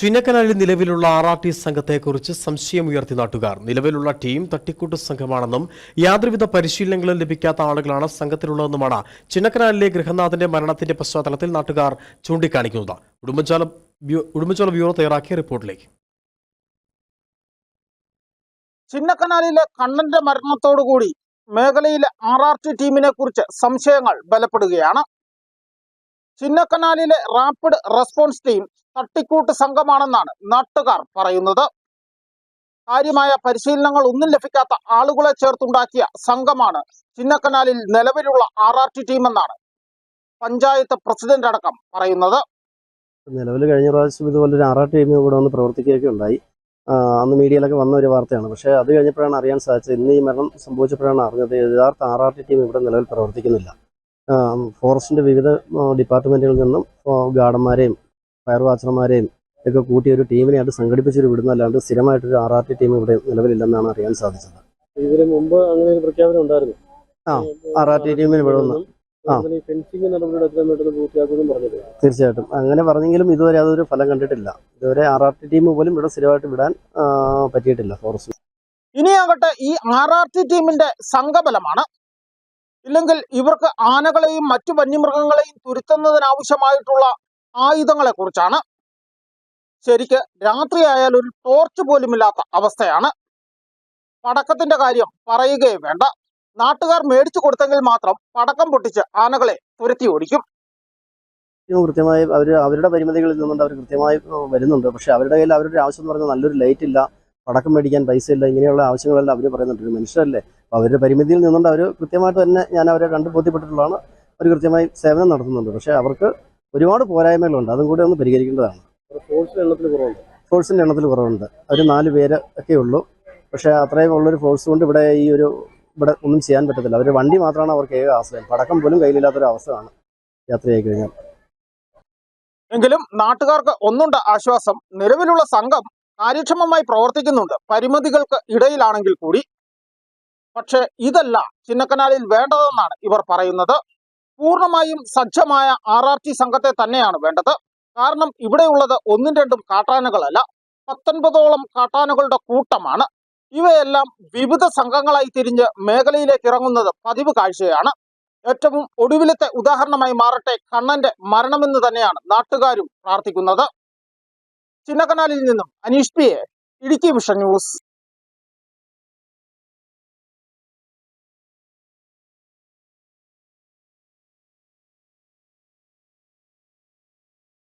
ചിന്നക്കനാലിൽ നിലവിലുള്ള R R T സംഘത്തെക്കുറിച്ച് സംശയമുയർത്തി നാട്ടുകാർ. നിലവിലുള്ള ടീം തട്ടിക്കൂട്ട് സംഘമാണെന്നും യാതൊരുവിധ പരിശീലനങ്ങളും ലഭിക്കാത്ത ആളുകളാണ് സംഘത്തിലുള്ളതെന്നുമാണ് ചിന്നക്കനാലിലെ ഗൃഹനാഥന്റെ മരണത്തിന്റെ പശ്ചാത്തലത്തിൽ നാട്ടുകാർ ചൂണ്ടിക്കാണിക്കുന്നത്. ഉടുമ്പൻചോല ഉടുമ്പൻചോല ബ്യൂറോ തയ്യാറാക്കിയ റിപ്പോർട്ടിലേക്ക്. ചിന്നക്കനാലിലെ കണ്ണന്റെ മരണത്തോടുകൂടി മേഖലയിലെ ആർ ആർ ടി ടീമിനെ കുറിച്ച് സംശയങ്ങൾ ബലപ്പെടുകയാണ്. ചിന്നക്കനാലിലെ റാപ്പിഡ് റെസ്പോൺസ് ടീം തട്ടിക്കൂട്ട് സംഘമാണെന്നാണ് നാട്ടുകാർ പറയുന്നത്. കാര്യമായ പരിശീലനങ്ങൾ ഒന്നും ലഭിക്കാത്ത ആളുകളെ ചേർത്തുണ്ടാക്കിയ സംഘമാണ് ചിന്നക്കനാലിൽ നിലവിലുള്ള ആർ ആർ ടി ടീമെന്നാണ് പഞ്ചായത്ത് പ്രസിഡന്റ് അടക്കം പറയുന്നത്. നിലവിൽ കഴിഞ്ഞ പ്രാവശ്യം ഇതുപോലെ ഒരു ആർ ആർ ടീം ഇവിടെ വന്ന് പ്രവർത്തിക്കുകയൊക്കെ ഉണ്ടായി. അന്ന് മീഡിയയിലൊക്കെ വന്ന ഒരു വാർത്തയാണ്. പക്ഷേ അത് കഴിഞ്ഞപ്പോഴാണ് അറിയാൻ സാധിച്ചത് ഇന്ന് ഈ മരണം സംഭവിച്ചപ്പോഴാണ് അറിഞ്ഞത് യഥാർത്ഥ ആർ ആർ ടി ടീം ഇവിടെ നിലവിൽ പ്രവർത്തിക്കുന്നില്ല. ഫോറസ്റ്റിന്റെ വിവിധ ഡിപ്പാർട്ട്മെന്റുകളിൽ നിന്നും ഗാർഡന്മാരെയും ഫയർ വാച്ചർമാരെയും ഒക്കെ കൂട്ടി ഒരു ടീമിനെയായിട്ട് സംഘടിപ്പിച്ചൊരു വിടുന്നല്ലാണ്ട് സ്ഥിരമായിട്ടൊരു ആർ ആർ ടി ടീം ഇവിടെ നിലവിലില്ലെന്നാണ് അറിയാൻ സാധിച്ചത്. ഇതിന് മുമ്പ് അങ്ങനെ ഒരു പ്രഖ്യാപനം ഉണ്ടായിരുന്നു. ആ, ആർ ആർ ടി ടീമിന് പറഞ്ഞത് തീർച്ചയായിട്ടും. അങ്ങനെ പറഞ്ഞെങ്കിലും ഇതുവരെ അതൊരു ഫലം കണ്ടിട്ടില്ല. ഇതുവരെ ആർ ആർ ടി ടീം പോലും ഇവിടെ സ്ഥിരമായിട്ട് വിടാൻ പറ്റിയിട്ടില്ല ഫോറസ്റ്റ് ഇനിയാകട്ടെ ഈ ആർ ആർ ടി ടീമിന്റെ സംഘബലമാണ്. ഇല്ലെങ്കിൽ ഇവർക്ക് ആനകളെയും മറ്റു വന്യമൃഗങ്ങളെയും തുരുത്തുന്നതിനാവശ്യമായിട്ടുള്ള ആയുധങ്ങളെ കുറിച്ചാണ് ശരിക്ക് രാത്രിയായാൽ ഒരു ടോർച്ച് പോലുമില്ലാത്ത അവസ്ഥയാണ്. പടക്കത്തിന്റെ കാര്യം പറയുകയും വേണ്ട. നാട്ടുകാർ മേടിച്ചു കൊടുത്തെങ്കിൽ മാത്രം പടക്കം പൊട്ടിച്ച് ആനകളെ തുരത്തി ഓടിക്കും. കൃത്യമായി അവർ അവരുടെ പരിമിതികളിൽ നിന്നുകൊണ്ട് അവർ കൃത്യമായി വരുന്നുണ്ട്. പക്ഷേ അവരുടെ കയ്യിൽ അവരുടെ ആവശ്യം എന്ന് പറഞ്ഞാൽ നല്ലൊരു ലൈറ്റ് ഇല്ല പടക്കം മേടിക്കാൻ പൈസ ഇല്ല ഇങ്ങനെയുള്ള ആവശ്യങ്ങളെല്ലാം അവർ പറയുന്നുണ്ട്. ഒരു മനുഷ്യരല്ലേ? അപ്പോൾ അവരുടെ പരിമിതിയിൽ നിന്നുകൊണ്ട് അവർ കൃത്യമായിട്ട് തന്നെ ഞാൻ അവരെ കണ്ടു ബോധ്യപ്പെട്ടിട്ടുള്ളതാണ് അവർ കൃത്യമായി സേവനം നടത്തുന്നുണ്ട്. പക്ഷേ അവർക്ക് ഒരുപാട് പോരായ്മകളുണ്ട്. അതും കൂടി ഒന്ന് പരിഹരിക്കേണ്ടതാണ്. ഫോഴ്സിന്റെ എണ്ണത്തിൽ കുറവുണ്ട്? ഫോഴ്സിന്റെ എണ്ണത്തിൽ കുറവുണ്ട്. ഒരു നാല് പേര് ഒക്കെ ഉള്ളൂ. പക്ഷേ അത്രയും ഉള്ളൊരു ഫോഴ്സ് കൊണ്ട് ഇവിടെ ഈ ഒരു ഇവിടെ ഒന്നും ചെയ്യാൻ പറ്റത്തില്ല. അവർ വണ്ടി മാത്രമാണ് അവർക്ക് ഏക ആശ്രയം. പടക്കം പോലും കയ്യിലില്ലാത്തൊരു അവസ്ഥയാണ് യാത്രയായി കഴിഞ്ഞാൽ. എങ്കിലും നാട്ടുകാർക്ക് ഒന്നുണ്ട് ആശ്വാസം. നിലവിലുള്ള സംഘം കാര്യക്ഷമമായി പ്രവർത്തിക്കുന്നുണ്ട്. പരിമിതികൾക്ക് ഇടയിലാണെങ്കിൽ കൂടി. പക്ഷേ ഇതല്ല ചിന്നക്കനാലിൽ വേണ്ടതെന്നാണ് ഇവർ പറയുന്നത്. പൂർണമായും സജ്ജമായ ആർ ആർ ടി സംഘത്തെ തന്നെയാണ് വേണ്ടത്. കാരണം ഇവിടെയുള്ളത് ഒന്നും രണ്ടും കാട്ടാനകളല്ല. പത്തൊൻപതോളം കാട്ടാനകളുടെ കൂട്ടമാണ്. ഇവയെല്ലാം വിവിധ സംഘങ്ങളായി തിരിഞ്ഞ് മേഖലയിലേക്ക് ഇറങ്ങുന്നത് പതിവ് കാഴ്ചയാണ്. ഏറ്റവും ഒടുവിലത്തെ ഉദാഹരണമായി മാറട്ടെ കണ്ണന്റെ മരണമെന്ന് തന്നെയാണ് നാട്ടുകാരും പ്രാർത്ഥിക്കുന്നത്. ചിന്നക്കനാലിൽ നിന്നും Aneesh P A Idukki vision news.